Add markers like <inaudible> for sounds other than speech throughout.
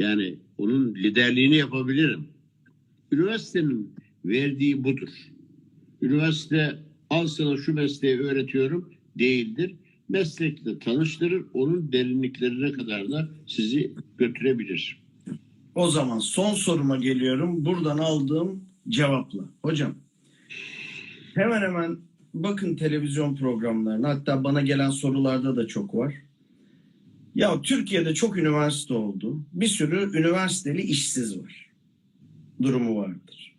Yani onun liderliğini yapabilirim. Üniversitenin verdiği budur. Üniversite al sana şu mesleği öğretiyorum değildir. Meslekle tanıştırır, onun derinliklerine kadar da sizi götürebilir. O zaman son soruma geliyorum. Buradan aldığım cevapla. Hocam hemen hemen bakın televizyon programlarına hatta bana gelen sorularda da çok var. Ya Türkiye'de çok üniversite oldu. Bir sürü üniversiteli işsiz var. Durumu vardır.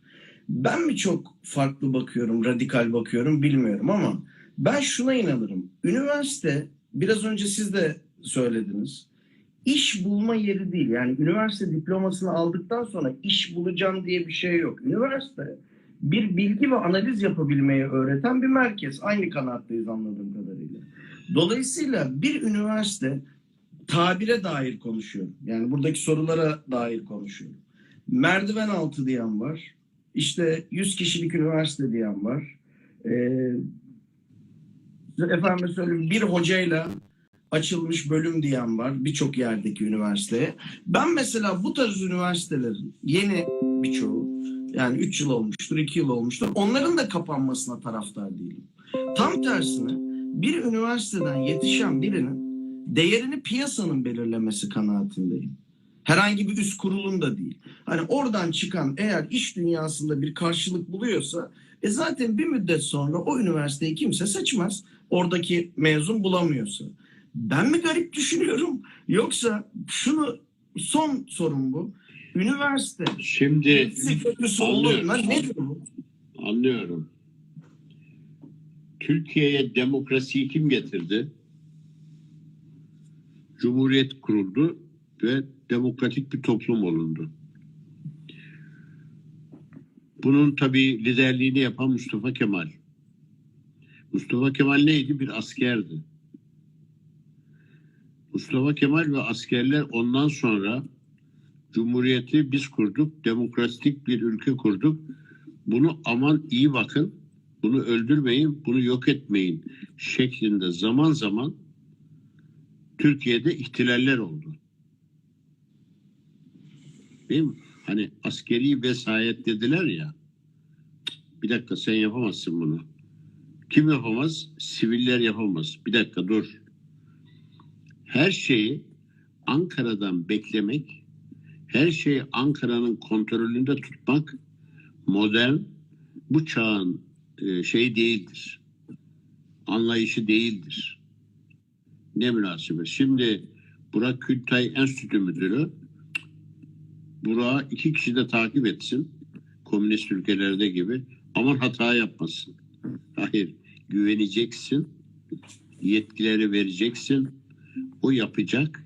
Ben mi çok farklı bakıyorum, radikal bakıyorum bilmiyorum ama ben şuna inanırım. Üniversite biraz önce siz de söylediniz. İş bulma yeri değil. Yani üniversite diplomasını aldıktan sonra iş bulacağım diye bir şey yok. Üniversite bir bilgi ve analiz yapabilmeyi öğreten bir merkez. Aynı kanaatteyiz anladığım kadarıyla. Dolayısıyla bir üniversite tabire dair konuşuyorum. Yani buradaki sorulara dair konuşuyorum. Merdiven altı diyen var. İşte 100 kişilik üniversite diyen var. Ee, efendim söyleyeyim bir hocayla açılmış bölüm diyen var birçok yerdeki üniversiteye. Ben mesela bu tarz üniversitelerin yeni birçoğu yani 3 yıl olmuştur, 2 yıl olmuştur. Onların da kapanmasına taraftar değilim. Tam tersine bir üniversiteden yetişen birinin değerini piyasanın belirlemesi kanaatindeyim. Herhangi bir üst kurulun da değil. Hani oradan çıkan eğer iş dünyasında bir karşılık buluyorsa e zaten bir müddet sonra o üniversiteyi kimse seçmez. Oradaki mezun bulamıyorsa. Ben mi garip düşünüyorum yoksa şunu son sorun bu. Üniversite Şimdi? Anlıyorum. Nedir bu? anlıyorum. Türkiye'ye demokrasiyi kim getirdi? Cumhuriyet kuruldu ve demokratik bir toplum olundu. Bunun tabii liderliğini yapan Mustafa Kemal. Mustafa Kemal neydi? Bir askerdi. Mustafa Kemal ve askerler ondan sonra Cumhuriyeti biz kurduk, demokratik bir ülke kurduk. Bunu aman iyi bakın, bunu öldürmeyin, bunu yok etmeyin şeklinde zaman zaman Türkiye'de ihtilaller oldu. Değil? Hani askeri vesayet dediler ya. Bir dakika sen yapamazsın bunu. Kim yapamaz? Siviller yapamaz. Bir dakika dur. Her şeyi Ankara'dan beklemek, her şeyi Ankara'nın kontrolünde tutmak modern bu çağın şey değildir. Anlayışı değildir. Ne münasebet. Şimdi Burak Kültay Enstitü Müdürü Burak'ı iki kişi de takip etsin. Komünist ülkelerde gibi. Aman hata yapmasın. Hayır. Güveneceksin. Yetkileri vereceksin. O yapacak.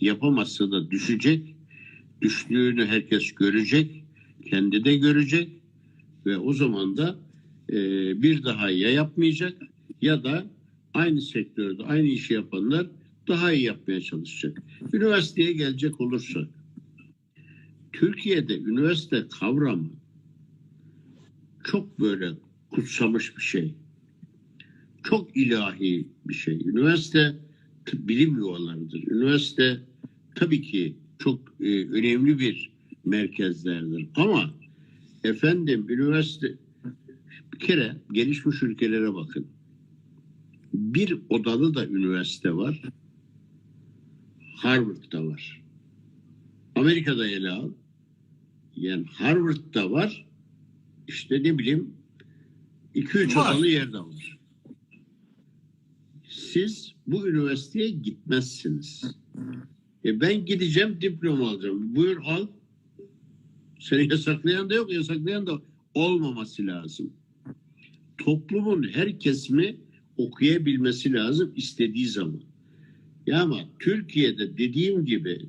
Yapamazsa da düşecek. Düştüğünü herkes görecek. Kendi de görecek. Ve o zaman da e, bir daha ya yapmayacak ya da aynı sektörde aynı işi yapanlar daha iyi yapmaya çalışacak. Üniversiteye gelecek olursak Türkiye'de üniversite kavramı çok böyle kutsamış bir şey. Çok ilahi bir şey. Üniversite bilim yuvalarıdır. Üniversite tabii ki çok e, önemli bir merkezlerdir. Ama efendim üniversite bir kere gelişmiş ülkelere bakın. Bir odalı da üniversite var. Harvard'da var. Amerika'da ele al. Yani Harvard'da var. İşte ne bileyim 2-3 Var. odalı yerde var. Siz bu üniversiteye gitmezsiniz. E ben gideceğim diploma alacağım. Buyur al. Seni yasaklayan da yok, yasaklayan da olmaması lazım. Toplumun her kesimi okuyabilmesi lazım istediği zaman. Ya ama Türkiye'de dediğim gibi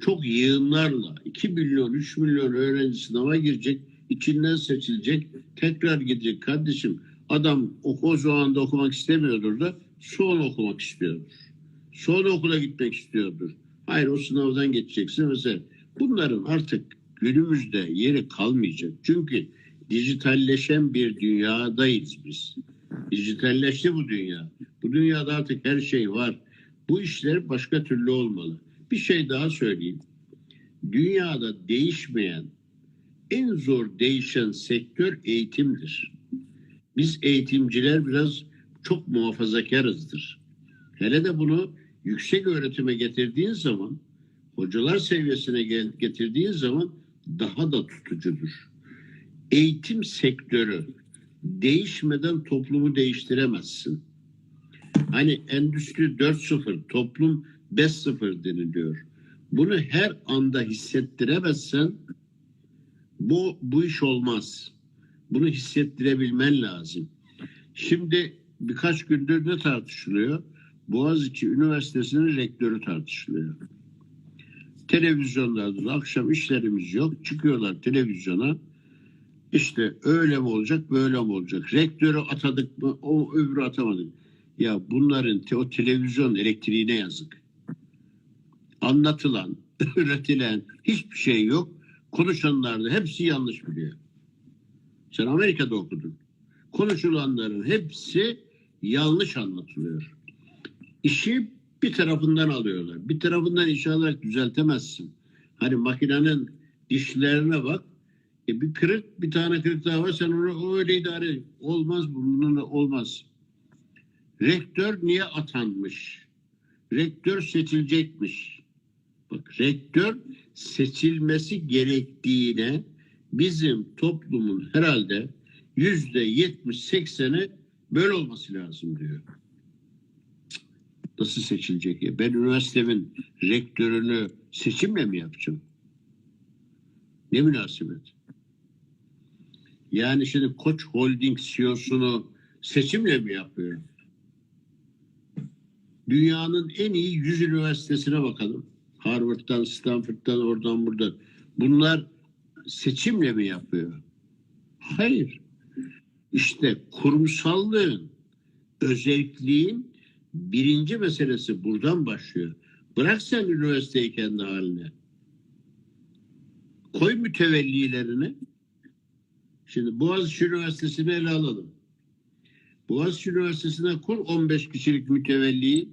çok yığınlarla 2 milyon 3 milyon öğrenci sınava girecek içinden seçilecek tekrar gidecek kardeşim adam o anda okumak istemiyordur da son okumak istiyordur. Son okula gitmek istiyordur. Hayır o sınavdan geçeceksin mesela. Bunların artık günümüzde yeri kalmayacak. Çünkü dijitalleşen bir dünyadayız biz. Dijitalleşti bu dünya. Bu dünyada artık her şey var. Bu işler başka türlü olmalı. Bir şey daha söyleyeyim. dünyada değişmeyen, en zor değişen sektör eğitimdir. Biz eğitimciler biraz çok muhafazakarızdır. Hele de bunu yüksek öğretime getirdiğin zaman, hocalar seviyesine getirdiğin zaman daha da tutucudur. Eğitim sektörü değişmeden toplumu değiştiremezsin. Hani endüstri 4.0, toplum 5.0 deniliyor. Bunu her anda hissettiremezsen bu, bu iş olmaz. Bunu hissettirebilmen lazım. Şimdi birkaç gündür ne tartışılıyor? Boğaziçi Üniversitesi'nin rektörü tartışılıyor. Televizyonlarda da akşam işlerimiz yok. Çıkıyorlar televizyona. İşte öyle mi olacak, böyle mi olacak? Rektörü atadık mı, o öbürü atamadık. Ya bunların te- o televizyon elektriğine yazık. Anlatılan, <laughs> üretilen hiçbir şey yok. Konuşanlar da hepsi yanlış biliyor. Sen Amerika'da okudun. Konuşulanların hepsi yanlış anlatılıyor. İşi bir tarafından alıyorlar. Bir tarafından işi alarak düzeltemezsin. Hani makinenin dişlerine bak. E bir kırık, bir tane kırık daha var. Sen onu öyle idare. Olmaz bunun olmaz. Rektör niye atanmış? Rektör seçilecekmiş. Bak rektör seçilmesi gerektiğine bizim toplumun herhalde yüzde yetmiş sekseni böyle olması lazım diyor. Nasıl seçilecek ya? Ben üniversitemin rektörünü seçimle mi yapacağım? Ne münasebet? Yani şimdi Koç Holding CEO'sunu seçimle mi yapıyor? Dünyanın en iyi 100 üniversitesine bakalım. Harvard'dan, Stanford'dan, oradan buradan. Bunlar seçimle mi yapıyor? Hayır. İşte kurumsallığın, özelliğin birinci meselesi buradan başlıyor. Bırak sen üniversiteyi kendi haline. Koy mütevellilerini. Şimdi Boğaziçi Üniversitesi'ni ele alalım. Boğaziçi Üniversitesi'ne kur 15 kişilik mütevelliyi.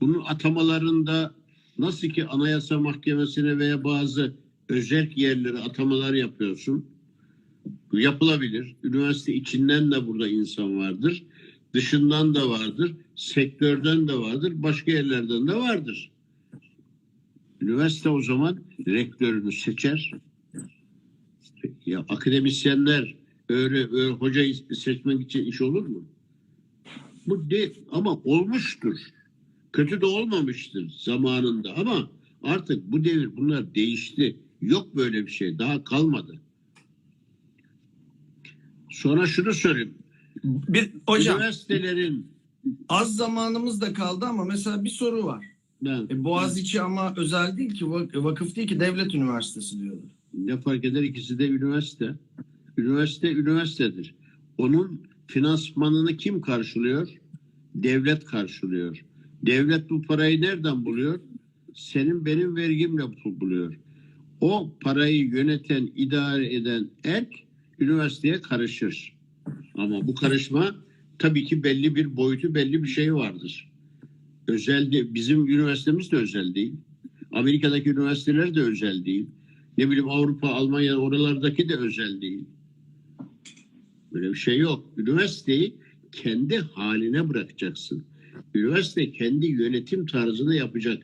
Bunun atamalarında nasıl ki Anayasa Mahkemesi'ne veya bazı özel yerlere atamalar yapıyorsun. Bu yapılabilir. Üniversite içinden de burada insan vardır. Dışından da vardır. Sektörden de vardır. Başka yerlerden de vardır. Üniversite o zaman rektörünü seçer. Ya akademisyenler öyle, öyle hoca seçmek için iş olur mu? Bu de ama olmuştur. Kötü de olmamıştır zamanında ama artık bu devir bunlar değişti. Yok böyle bir şey. Daha kalmadı. Sonra şunu söyleyeyim. Bir, hocam Üniversitelerin az zamanımız da kaldı ama mesela bir soru var. ben, E, Boğaziçi ama özel değil ki vak- vakıf değil ki devlet üniversitesi diyorlar. Ne fark eder ikisi de üniversite. Üniversite üniversitedir. Onun finansmanını kim karşılıyor? Devlet karşılıyor. Devlet bu parayı nereden buluyor? Senin benim vergimle bu- buluyor. O parayı yöneten, idare eden el üniversiteye karışır. Ama bu karışma tabii ki belli bir boyutu, belli bir şey vardır. Özel de, bizim üniversitemiz de özel değil. Amerika'daki üniversiteler de özel değil. Ne bileyim Avrupa, Almanya oralardaki de özel değil. Böyle bir şey yok. Üniversiteyi kendi haline bırakacaksın. Üniversite kendi yönetim tarzını yapacak.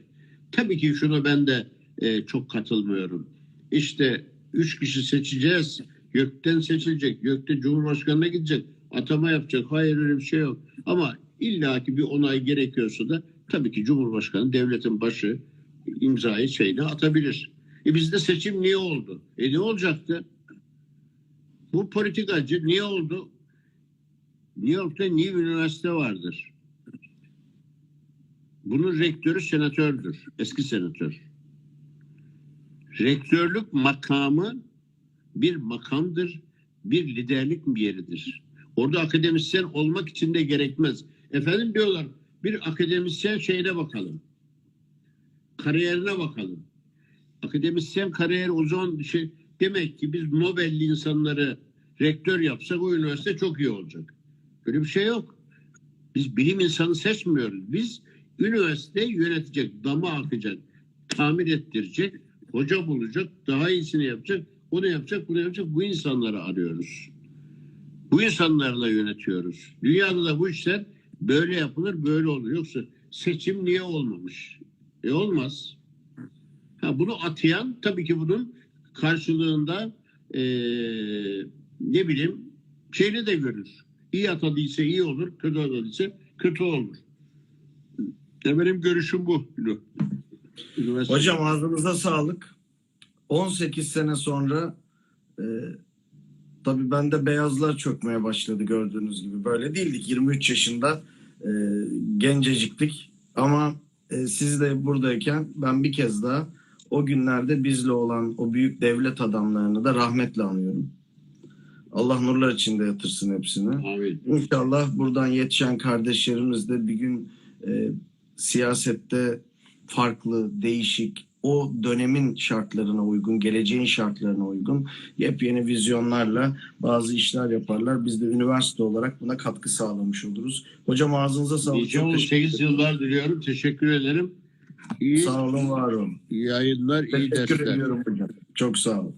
Tabii ki şuna ben de e, çok katılmıyorum. İşte üç kişi seçeceğiz. Gökten seçilecek. Gökte Cumhurbaşkanı'na gidecek. Atama yapacak. Hayır öyle bir şey yok. Ama illaki bir onay gerekiyorsa da tabii ki Cumhurbaşkanı devletin başı imzayı şeyle atabilir. E bizde seçim niye oldu? E ne olacaktı? Bu politikacı niye oldu? New York'ta New Üniversite vardır. Bunun rektörü senatördür. Eski senatör. Rektörlük makamı bir makamdır. Bir liderlik bir yeridir. Orada akademisyen olmak için de gerekmez. Efendim diyorlar bir akademisyen şeyine bakalım. Kariyerine bakalım. Akademisyen kariyeri o zaman şey demek ki biz Nobel'li insanları rektör yapsak o üniversite çok iyi olacak. Böyle bir şey yok. Biz bilim insanı seçmiyoruz. Biz üniversite yönetecek, dama akacak. tamir ettirecek, hoca bulacak, daha iyisini yapacak, onu yapacak, bunu yapacak. Bu insanları arıyoruz. Bu insanlarla yönetiyoruz. Dünyada da bu işler böyle yapılır, böyle olur. Yoksa seçim niye olmamış? E olmaz. Ha, bunu atayan tabii ki bunun karşılığında eee, ne bileyim şeyini de görür. İyi atadıysa iyi olur, kötü atadıysa kötü olur. Ya benim görüşüm bu. Üniversite- Hocam ağzınıza sağlık. 18 sene sonra e, tabii bende beyazlar çökmeye başladı gördüğünüz gibi. Böyle değildik. 23 yaşında e, genceciktik. Ama e, siz de buradayken ben bir kez daha o günlerde bizle olan o büyük devlet adamlarını da rahmetle anıyorum. Allah nurlar içinde yatırsın hepsini. Amin. İnşallah buradan yetişen kardeşlerimiz de bir gün e, siyasette farklı, değişik, o dönemin şartlarına uygun, geleceğin şartlarına uygun yepyeni vizyonlarla bazı işler yaparlar. Biz de üniversite olarak buna katkı sağlamış oluruz. Hocam ağzınıza sağlık. Nice Çok teşekkür 18 yıllar diliyorum. Teşekkür ederim. İyi Sağ olun, var olun. yayınlar, iyi Teşekkür dersler. ediyorum hocam. Çok sağ olun.